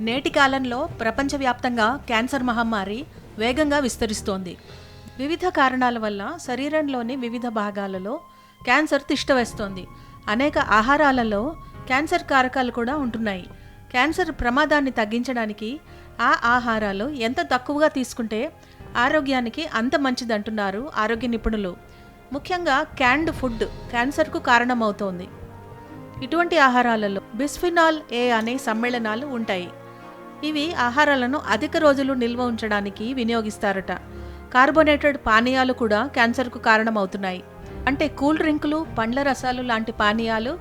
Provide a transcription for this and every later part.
నేటి కాలంలో ప్రపంచవ్యాప్తంగా క్యాన్సర్ మహమ్మారి వేగంగా విస్తరిస్తోంది. వివిధ కారణాల వల్ల శరీరంలోని వివిధ భాగాలలో క్యాన్సర్ తిష్టవేస్తోంది అనేక ఆహారాలలో క్యాన్సర్ కారకాలు కూడా ఉంటున్నాయి. క్యాన్సర్ ప్రమాదాన్ని తగ్గించడానికి ఆ ఆహారాలు ఎంత తక్కువగా తీసుకుంటే ఆరోగ్యానికి అంత మంచిదంటున్నారు ఆరోగ్య నిపుణులు. ముఖ్యంగా క్యాండ్ ఫుడ్ క్యాన్సర్కు కారణమవుతోంది. ఇటువంటి ఆహారాలలో బిస్ఫినాల్ ఏ అనే సమ్మేళనాలు ఉంటాయి. ఇవి ఆహారాలను అధిక రోజులు నిల్వ ఉంచడానికి వినియోగిస్తారట. కార్బోనేటెడ్ పానీయాలు కూడా క్యాన్సర్కు కారణమవుతున్నాయి. అంటే కూల్ డ్రింకులు పండ్ల రసాలు లాంటి పానీయాలు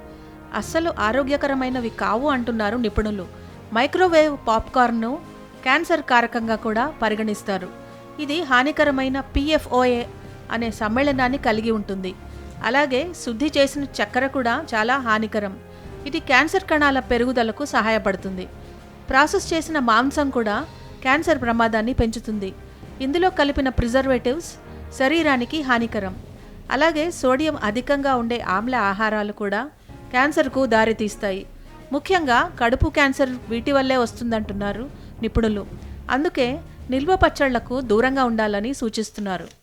అస్సలు ఆరోగ్యకరమైనవి కావు అంటున్నారు నిపుణులు. మైక్రోవేవ్ పాప్కార్న్ను క్యాన్సర్ కారకంగా కూడా పరిగణిస్తారు. ఇది హానికరమైన పిఎఫ్ఓఏ అనే సమ్మేళనాన్ని కలిగి ఉంటుంది. అలాగే శుద్ధి చేసిన చక్కెర కూడా చాలా హానికరం. ఇది క్యాన్సర్ కణాల పెరుగుదలకు సహాయపడుతుంది. ప్రాసెస్ చేసిన మాంసం కూడా క్యాన్సర్ ప్రమాదాన్ని పెంచుతుంది. ఇందులో కలిపిన ప్రిజర్వేటివ్స్ శరీరానికి హానికరం. అలాగే సోడియం అధికంగా ఉండే ఆమ్ల ఆహారాలు కూడా క్యాన్సర్కు దారితీస్తాయి. ముఖ్యంగా కడుపు క్యాన్సర్ వీటి వల్లే వస్తుందంటున్నారు నిపుణులు. అందుకే నిల్వ పచ్చళ్ళకు దూరంగా ఉండాలని సూచిస్తున్నారు.